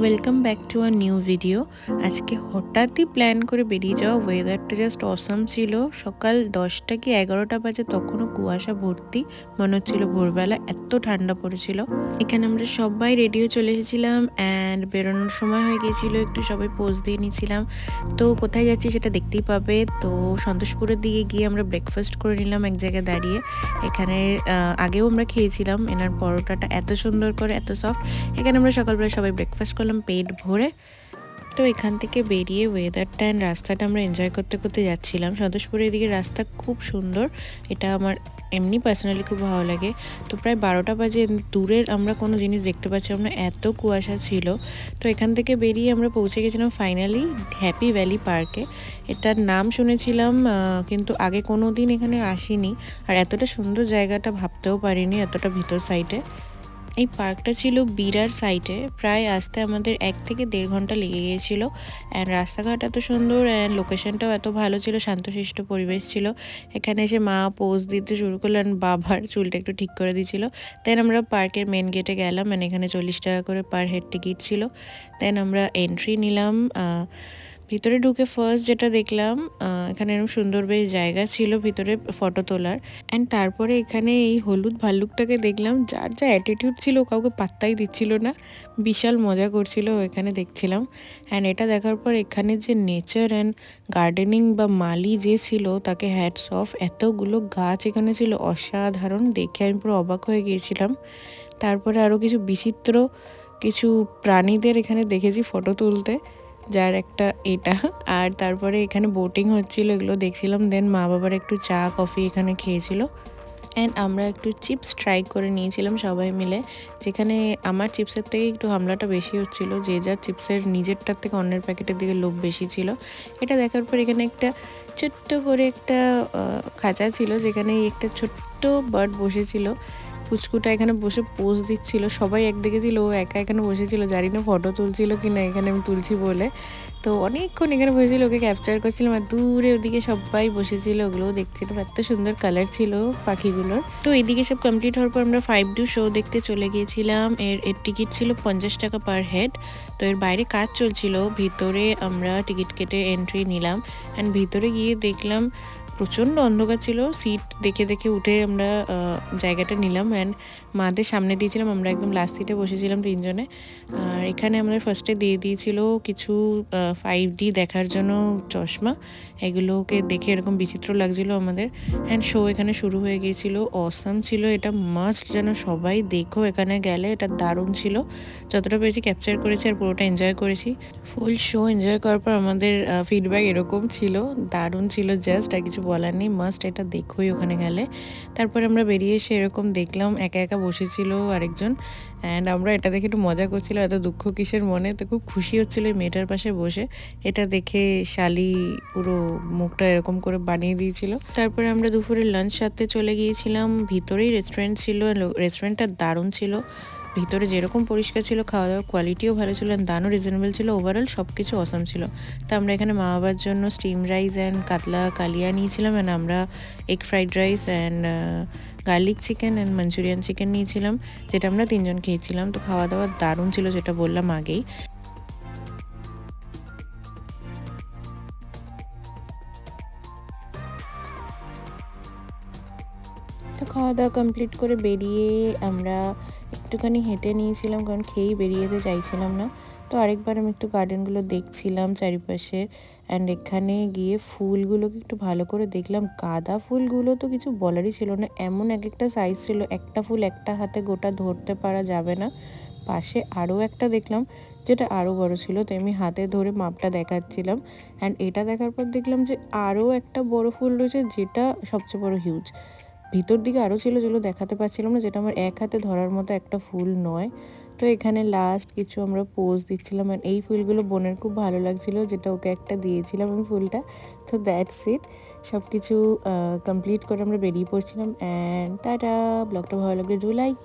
Welcome back to a new video আজকে হঠাৎই plan করে বেরিয়ে যাওয়া ওয়েদারটা জাস্ট অসম ছিল। সকাল দশটা কি এগারোটা বাজে তখনও কুয়াশা ভর্তি। মনে হচ্ছিল ভোরবেলা এত ঠান্ডা পড়েছিল। এখানে আমরা সবাই রেডিও চলে এসেছিলাম অ্যান্ড বেরোনোর সময় হয়ে গিয়েছিল। একটু সবাই পোজ দিয়ে নিয়েছিলাম। তো কোথায় যাচ্ছি সেটা দেখতেই পাবে। তো সন্তোষপুরের দিকে গিয়ে আমরা ব্রেকফাস্ট করে নিলাম এক জায়গায় দাঁড়িয়ে। এখানে আগেও আমরা খেয়েছিলাম। এনার পরোটাটা এত সুন্দর করে, এত সফট এখানে আমরা সকালবেলা সবাই ব্রেকফাস্ট করলাম পেট ভরে। তো এখান থেকে বেরিয়ে ওয়েদারটা অ্যান্ড রাস্তাটা আমরা এনজয় করতে করতে যাচ্ছিলাম। সন্তোষপুরের দিকে রাস্তা খুব সুন্দর। এটা আমার এমনি পার্সোনালি খুব ভালো লাগে। তো প্রায় বারোটা বাজে দূরের আমরা কোনো জিনিস দেখতে পাচ্ছিলাম না, এত কুয়াশা ছিল। তো এখান থেকে বেরিয়ে আমরা পৌঁছে গেছিলাম ফাইনালি হ্যাপি ভ্যালি পার্কে এটার নাম শুনেছিলাম কিন্তু আগে কোনো দিন এখানে আসিনি। আর এতটা সুন্দর জায়গাটা ভাবতেও পারিনি, এতটা ভিতর সাইডে এই পার্কটা ছিল বিরার সাইটে। প্রায় আসতে আমাদের এক থেকে দেড় ঘণ্টা লেগে গিয়েছিল। অ্যান্ড রাস্তাঘাট এত সুন্দর অ্যান্ড লোকেশনটাও এত ভালো ছিল, শান্তশিষ্ট পরিবেশ ছিল। এখানে এসে মা পোজ দিতে শুরু করলেন বাবার চুলটা একটু ঠিক করে দিয়েছিল। দেন আমরা পার্কের মেন গেটে গেলাম অ্যান্ড এখানে চল্লিশ টাকা করে পার হেড টিকিট ছিল। দেন আমরা এন্ট্রি নিলাম ভিতরে ঢুকে ফার্স্ট যেটা দেখলাম এখানে এরকম সুন্দর বেশ জায়গা ছিল ভিতরে ফটো তোলার। অ্যান্ড তারপরে এখানে এই হলুদ ভাল্লুকটাকে দেখলাম, যার যা অ্যাটিটিউড ছিল কাউকে পাত্তাই দিচ্ছিল না। বিশাল মজা করছিল এখানে দেখছিলাম। অ্যান্ড এটা দেখার পর এখানে যে নেচার অ্যান্ড গার্ডেনিং বা মালি যে ছিল, তাকে হ্যাটস অফ এতগুলো গাছ এখানে ছিল, অসাধারণ। দেখে আমি পুরো অবাক হয়ে গিয়েছিলাম। তারপরে আরও কিছু বিচিত্র কিছু প্রাণীদের এখানে দেখেছি ফটো তুলতে। যার একটা এটা। আর তারপরে এখানে বোটিং হচ্ছিল, এগুলো দেখছিলাম। দেন মা বাবার একটু চা কফি এখানে খেয়েছিল। অ্যান্ড আমরা একটু চিপস ট্রাই করে নিয়েছিলাম সবাই মিলে। যেখানে আমার চিপসের থেকে একটু হামলাটা বেশি হচ্ছিল, যে যার চিপসের নিজেরটার থেকে অন্যের প্যাকেটের দিকে লোভ বেশি ছিল। এটা দেখার পর এখানে একটা ছোট্ট করে একটা খাঁচা ছিল, যেখানে একটা ছোট্ট বার্ড বসেছিল। পুচকুটা এখানে বসে পোজ দিচ্ছিল। সবাই একদিকে ছিল, ও একা এখানে বসেছিল জানি না ফটো তুলছিল কি না এখানে আমি তুলছি বলে। তো অনেকক্ষণ এখানে বসেছিল, ওকে ক্যাপচার করছিলাম আর দূরে ওদিকে সবাই বসেছিল, ওগুলোও দেখছিলাম। এত সুন্দর কালার ছিল পাখিগুলোর। তো এদিকে সব কমপ্লিট হওয়ার পর আমরা ফাইভ ডু শো দেখতে চলে গিয়েছিলাম। এর এর টিকিট ছিল পঞ্চাশ টাকা পার হেড তো এর বাইরে কাজ চলছিল, ভিতরে আমরা টিকিট কেটে এন্ট্রি নিলাম। অ্যান্ড ভিতরে গিয়ে দেখলাম প্রচণ্ড অন্ধকার ছিল। সিট দেখে দেখে উঠে আমরা জায়গাটা নিলাম অ্যান্ড মাদের সামনে দিয়েছিলাম। আমরা একদম লাস্ট সিটে বসেছিলাম তিনজনে। আর এখানে আমাদের ফার্স্টে দিয়ে দিয়েছিল কিছু ফাইভ ডি দেখার জন্য চশমা। এগুলোকে দেখে এরকম বিচিত্র লাগছিল আমাদের। অ্যান্ড শো এখানে শুরু হয়ে গিয়েছিল। অসাম ছিল এটা মাস্ট যেন সবাই দেখো এখানে গেলে। এটা দারুণ ছিল। যতটা পেরেছি ক্যাপচার করেছি আর পুরোটা এনজয় করেছি। ফুল শো এনজয় করার পর আমাদের ফিডব্যাক এরকম ছিল। দারুণ ছিল জাস্ট আর কিছু বলার নেই মাস্ট এটা দেখোই ওখানে গেলে। তারপরে আমরা বেরিয়ে এসে এরকম দেখলাম, একা একা বসেছিল আরেকজন। অ্যান্ড আমরা এটা দেখে একটু মজা করছিলাম এত দুঃখ কিসের মনে? তো খুব খুশি হচ্ছিল এই মেয়েটার পাশে বসে। এটা দেখে শালি পুরো মুখটা এরকম করে বানিয়ে দিয়েছিল। তারপরে আমরা দুপুরে লাঞ্চ সারতে চলে গিয়েছিলাম। ভিতরেই রেস্টুরেন্ট ছিল রেস্টুরেন্টটা দারুণ ছিল। ভিতরে যেরকম পরিষ্কার ছিল খাওয়া দাওয়ার কোয়ালিটিও ভালো ছিল দামও রিজনেবল ছিল। ওভারঅল সব কিছু অসম ছিল। তো আমরা এখানে মা বাবার জন্য স্টিম রাইস অ্যান্ড কাতলা কালিয়া নিয়েছিলাম অ্যান্ড আমরা egg fried rice and garlic chicken and Manchurian chicken নিয়েছিলাম, যেটা আমরা তিনজন খেয়েছিলাম। তো খাওয়া দাওয়া দারুণ ছিল যেটা বললাম আগেই। খাওয়া দাওয়া কমপ্লিট করে বেরিয়ে আমরা একটুখানি হেঁটে নিয়েছিলাম, কারণ খেয়েই বেরিয়ে যেতে চাইছিলাম না। তো আরেকবার আমি একটু গার্ডেনগুলো দেখছিলাম চারিপাশে অ্যান্ড এখানে গিয়ে ফুলগুলোকে একটু ভালো করে দেখলাম। গাঁদা ফুলগুলো তো কিছু বলারই ছিল না, এমন এক একটা সাইজ ছিল, একটা ফুল একটা হাতে গোটা ধরতে পারা যাবে না। পাশে আরও একটা দেখলাম, যেটা আরও বড় ছিল তো আমি হাতে ধরে মাপটা দেখাচ্ছিলাম। অ্যান্ড এটা দেখার পর দেখলাম যে আরও একটা বড় ফুল রয়েছে, যেটা সবচেয়ে বড় হিউজ ভিতর দিকে আরও ছিল যেগুলো দেখাতে পারছিলাম না, যেটা আমার এক হাতে ধরার মতো একটা ফুল নয়। তো এখানে লাস্ট কিছু আমরা পোজ দিচ্ছিলাম আর এই ফুলগুলো বোনের খুব ভালো লাগছিল, যেটা ওকে একটা দিয়েছিলাম আমি ফুলটা। তো দ্যাটস ইট সব কিছু কমপ্লিট করে আমরা বেরিয়ে পড়ছিলাম অ্যান্ড টাটা। ব্লগটা ভালো লাগলে ডু লাইক